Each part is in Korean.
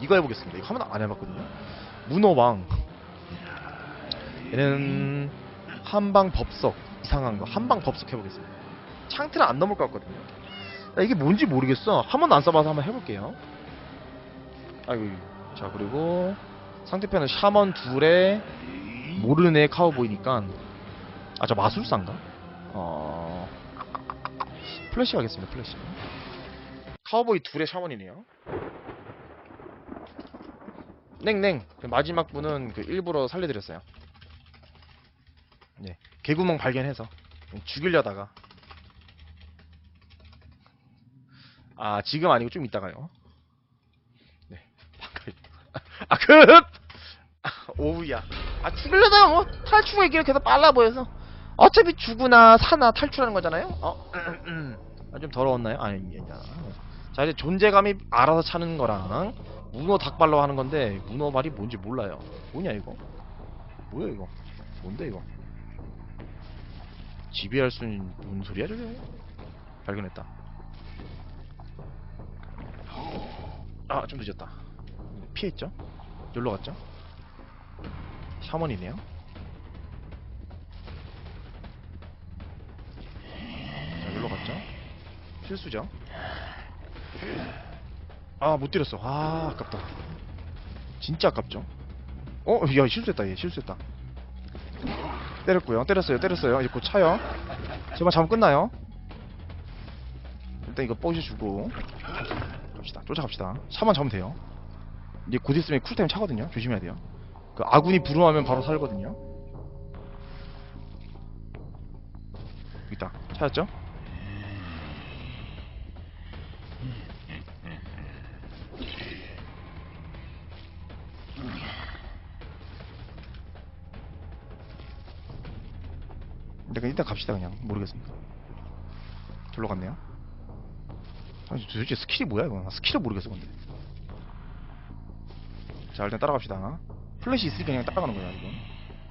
이거 해보겠습니다. 이거 한 번도 안 해봤거든요. 문어왕. 얘는 한방 법석 이상한 거 한방 법석 해보겠습니다. 창틀은 안 넘을 것 같거든요. 나 이게 뭔지 모르겠어. 한 번도 안 써봐서 한번 해볼게요. 아이고. 자 그리고 상대편은 샤먼 둘에 모르네 카우보이니까 아 저 마술사인가? 어 플래시 가겠습니다. 플래시. 카우보이 둘의 샤먼이네요. 냉냉 그 마지막 분은 그 일부러 살려드렸어요. 네 개구멍 발견해서 죽이려다가 아 지금 아니고 좀 이따가요. 네 반가워. 아 급! 아, 오우야. 아 죽이려다가 뭐 탈출의 길이 계속 빨라 보여서 어차피 죽으나 사나 탈출하는 거잖아요. 어? 아, 좀 더러웠나요? 아니 아니야. 자 이제 존재감이 알아서 차는 거랑 문어 닭발로 하는 건데 문어 발이 뭔지 몰라요. 뭐냐 이거? 뭐야 이거? 뭔데 이거? 지배할 수 있는 뭔 소리야 저게? 발견했다. 아 좀 늦었다. 피했죠? 놀러 갔죠? 샤먼이네요. 자 놀러 갔죠? 실수죠? 아, 못 때렸어. 아, 아깝다. 진짜 아깝죠? 어, 야, 실수했다, 얘. 실수했다. 때렸고요. 때렸어요, 때렸어요. 이제 곧 차요. 제발 잡으면 끝나요. 일단 이거 뽀셔주고. 갑시다. 쫓아갑시다. 차만 잡으면 돼요. 이제 곧 있으면 쿨타임 차거든요. 조심해야 돼요. 그 아군이 부름하면 바로 살거든요. 있다. 찾았죠? 근데 그냥 일단 갑시다 그냥. 모르겠습니다. 절로 갔네요. 아니 도대체 스킬이 뭐야 이거 나 스킬을 모르겠어 근데. 자 일단 따라갑시다. 플래시 있으니까 그냥 따라가는 거야 이거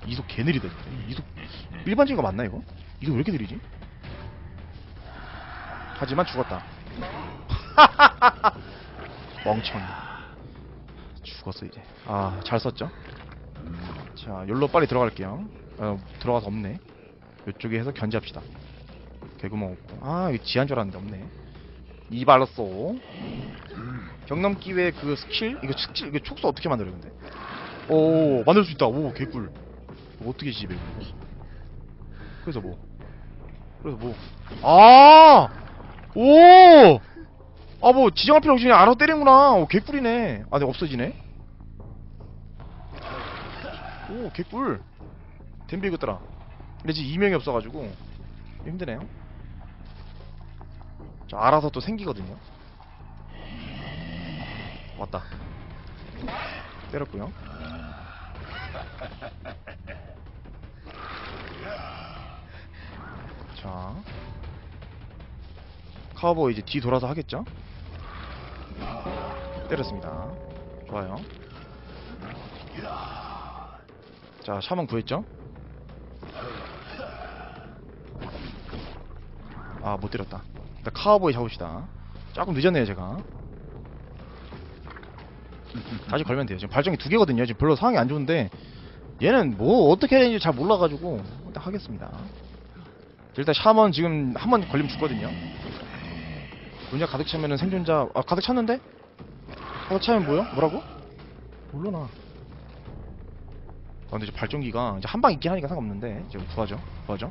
이속 개 느리다 진짜. 이속 일반적인 거 맞나 이거? 이속 왜 이렇게 느리지? 하지만 죽었다. 멍청이 죽었어 이제. 아 잘 썼죠? 자 열로 빨리 들어갈게요. 어 들어가서 없네 이쪽에 해서 견제합시다. 개구멍 없고. 아, 이거 지한 줄 알았는데 없네. 이발로쏘. 경넘기회 그 스킬? 이거 스킬, 이거 촉수 어떻게 만들어요, 근데? 오, 만들 수 있다. 오, 개꿀. 어떻게 지배, 이거. 그래서 뭐? 그래서 뭐? 아! 오! 아, 뭐, 지정할 필요 없이 그냥 알아서 때리는구나. 오, 개꿀이네. 아, 네, 없어지네. 오, 개꿀. 댐비 이것더라. 근데 지금 이명이 없어가지고 힘드네요. 자, 알아서 또 생기거든요. 왔다. 때렸고요. 자, 카우보이 이제 뒤 돌아서 하겠죠? 때렸습니다. 좋아요. 자, 샤먼 구했죠? 아, 못 때렸다. 일단 카우보이 잡읍시다. 조금 늦었네요, 제가. 다시 걸면 돼요. 지금 발정이 두 개거든요. 지금 별로 상황이 안 좋은데 얘는 뭐 어떻게 해야 되는지 잘 몰라가지고 일단 하겠습니다. 일단 샤먼 지금 한 번 걸리면 죽거든요. 문제 가득 차면은 생존자 아 가득 찼는데? 가득 차면 뭐요? 뭐라고? 몰라 나. 아 근데 이제 발전기가 이제 한 방 있긴 하니까 상관없는데 지금 구하죠. 구하죠.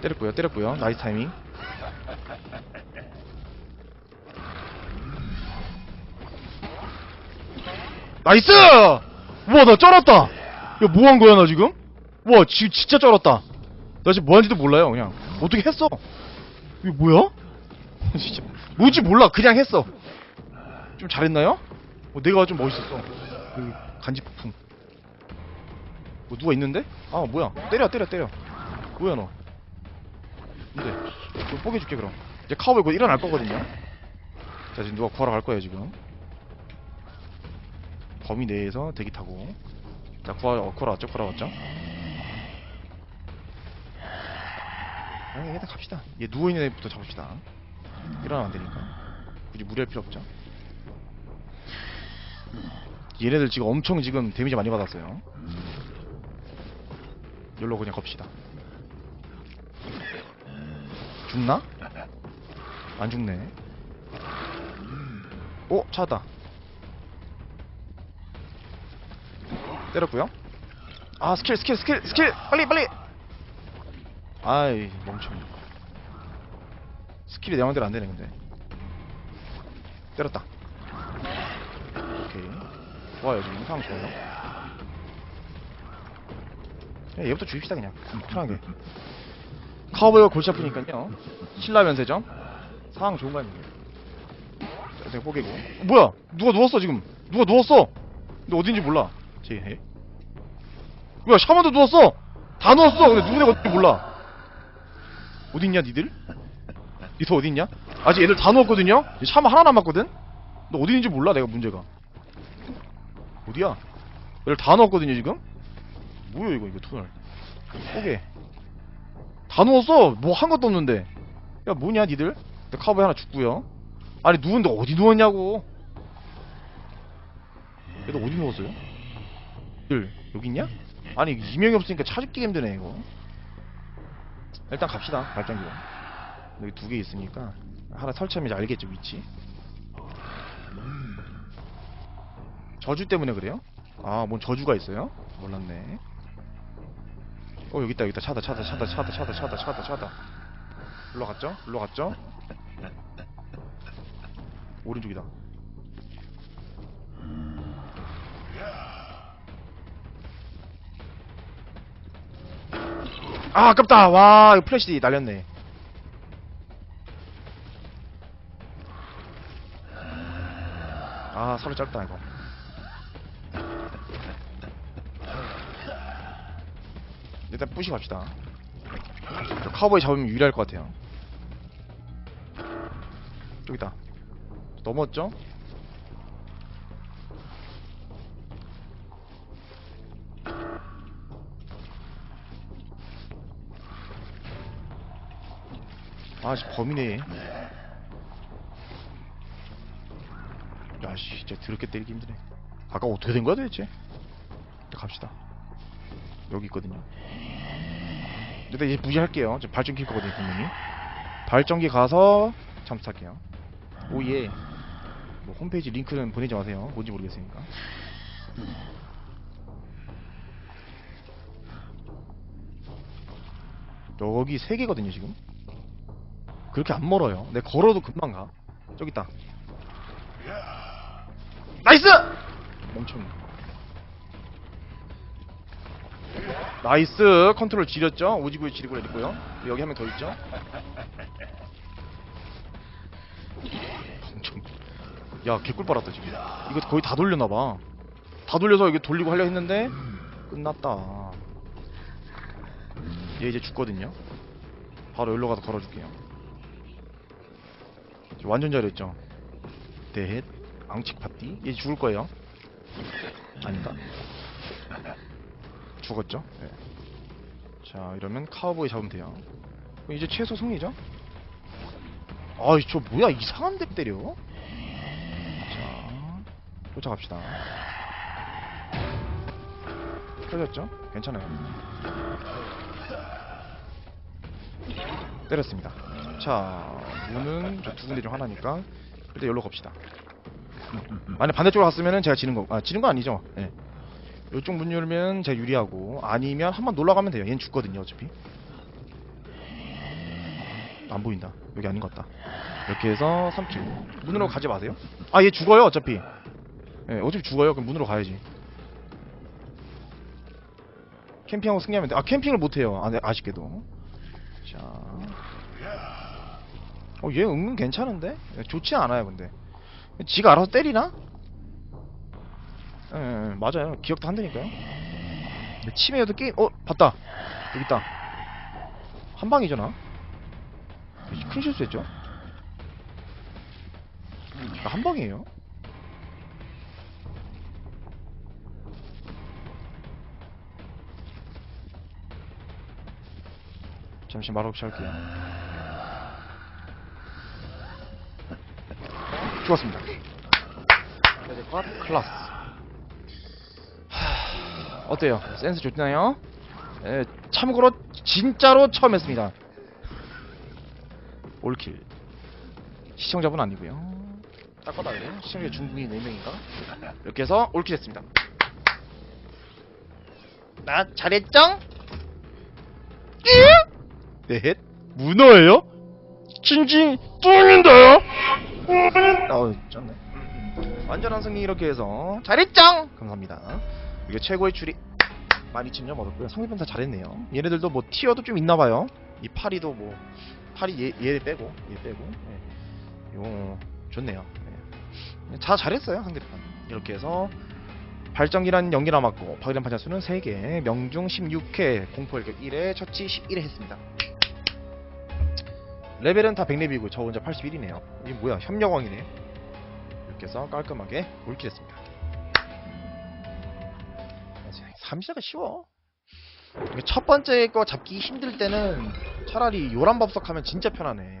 때렸고요 때렸고요. 나이스 타이밍. 나이스! 우와 나 쩔었다. 야 뭐 한 거야 나 지금? 우와 지, 진짜 쩔었다. 나 지금 뭐한지도 몰라요 그냥. 어떻게 했어? 이거 뭐야? 진짜. 뭔지 몰라. 그냥 했어. 좀 잘했나요? 어, 내가 좀 멋있었어. 그 간지폭풍. 뭐 누가 있는데? 아 뭐야. 때려 때려 때려. 뭐야 너 근데 이거 뽀개줄게 그럼. 이제 카우보이 곧 일어날 거거든요. 자 지금 누가 구하러 갈 거예요 지금? 범위 내에서 대기 타고. 자 구하러 어, 구하러 왔죠? 구하러 왔죠? 아니 일단 갑시다. 얘 누워있는 애부터 잡읍시다. 일어나면 안 되니까. 굳이 무리할 필요 없죠? 얘네들 지금 엄청 지금 데미지 많이 받았어요. 열로 그냥 겁시다 죽나? 안 죽네. 오 찾았다. 때렸고요. 아 스킬 스킬 스킬 스킬! 빨리 빨리! 아이 멍청이. 스킬이 내 맘대로 안 되네 근데. 때렸다. 오케이. 좋아요 지금 상황 좋아요. 그냥 얘부터 죽입시다 그냥. 음, 편하게 카우보이가 골치 아프니까요 신라 면세점 상황 좋은 거 아닙니까 내가 뽀개고 어, 뭐야 누가 누웠어 지금 누가 누웠어 근데 어딘지 몰라 제 해? 뭐야 샤먼도 누웠어 다 누웠어 근데 누구네 어딘지 몰라 어딨냐 니들? 니들 어딨냐? 아직 애들 다 누웠거든요? 샤먼 하나 남았거든? 너 있는지 몰라 내가 문제가 어디야? 얘들 다 누웠거든요 지금? 뭐야 이거 이거 투널 뽀개 다 누웠어 뭐 한 것도 없는데 야 뭐냐 니들? 내 카우보이 하나 죽고요 아니 누운데 어디 누웠냐고 얘들 어디 누웠어요? 들 여기 있냐? 아니 이명이 없으니까 찾기 힘드네 이거 일단 갑시다 발전기로 여기 두 개 있으니까 하나 설치하면 이제 알겠죠 위치 저주 때문에 그래요? 아 뭔 저주가 있어요? 몰랐네 어 여기 있다 여기 있다. 차다 차다 차다 차다 차다 차다 차다 차다. 일로 갔죠? 일로 갔죠? 오른쪽이다. 아 아깝다. 와 이거 플래시 날렸네. 아 서로 짧다 이거 일단 뿌시 갑시다. 저 카우보이 잡으면 유리할 것 같아요. 저기다. 넘었죠? 아 씨 범이네 야 씨 진짜 더럽게 때리기 힘드네. 아까 어떻게 된 거야 도대체? 갑시다. 여기 있거든요 일단 이제 무시할게요. 저 발전기 킬 거거든요 분명히. 발전기 가서 잠수 탈게요. 오예. 뭐 홈페이지 링크는 보내지 마세요. 뭔지 모르겠으니까. 여기 세 개거든요 지금. 그렇게 안 멀어요. 내 걸어도 금방 가. 저기 있다. 나이스! 멈췄네 나이스. 컨트롤 지렸죠? 오지구에 지리고 있고요. 여기 한 명 더 있죠? 야 개꿀 빨았다 지금. 이거 거의 다 돌렸나봐. 다 돌려서 여기 돌리고 하려 했는데 끝났다. 얘 이제 죽거든요. 바로 여기로 가서 걸어줄게요. 완전 잘했죠? 대헷 앙칙 파티? 얘 죽을 거예요. 아닌가 죽었죠? 네. 자 이러면 카우보이 잡으면 돼요. 이제 최소 승리죠? 아이 저 뭐야 이상한 데 때려? 자 쫓아갑시다. 터졌죠? 괜찮아요. 때렸습니다. 자 문은 저 두 군데 중 하나니까 일단 여기로 갑시다. 만약 반대쪽으로 갔으면은 제가 지는 거, 아, 지는 거 아니죠. 예. 이쪽 문 열면 제가 유리하고, 아니면 한번 놀러가면 돼요. 얘는 죽거든요, 어차피. 안 보인다. 여기 아닌 것 같다. 이렇게 해서 3킬. 문으로 가지 마세요. 아, 얘 죽어요, 어차피. 예, 어차피 죽어요. 그럼 문으로 가야지. 캠핑하고 승리하면 돼. 아, 캠핑을 못해요. 아, 네, 아쉽게도. 자. 어, 얘 은근 괜찮은데? 좋지 않아요, 근데. 지가 알아서 때리나? 예, 예, 맞아요. 기억도 한다니까요. 치매여도 게임, 어, 봤다. 여기 있다. 한 방이잖아. 큰 실수했죠? 한 방이에요. 자, 잠시 말 없이 할게요. 죽었습니다. 컷 클라스. 하, 어때요? 센스 좋나요? 예, 참고로 진짜로 처음 했습니다. 올킬. 시청자분 아니고요. 딱 봐도 알아요. 시청자 중국인 4명인가? 이렇게 해서 올킬 했습니다. 나 잘했죠? 넷 문어예요? 징징 뚱인데요? 어, 쩐네. 완전한 승리 이렇게 해서 잘했죠? 감사합니다. 이게 최고의 추리 12,000점 얻었고요. 상대편 다 잘했네요. 얘네들도 뭐 티어도 좀 있나봐요. 이 파리도 뭐 파리 얘, 얘 빼고 얘 빼고 예. 요 좋네요. 예. 자 잘했어요 상대편. 이렇게 해서 발전기란 연기 남았고 박이란 판자수는 3개 명중 16회 공포 일격 1회 처치 11회 했습니다 레벨은 다 100렙이고 저 혼자 81이네요 이게 뭐야 협력왕이네 이렇게 해서 깔끔하게 올킬했습니다 삼시가 쉬워. 첫 번째 거 잡기 힘들 때는 차라리 요란법석 하면 진짜 편하네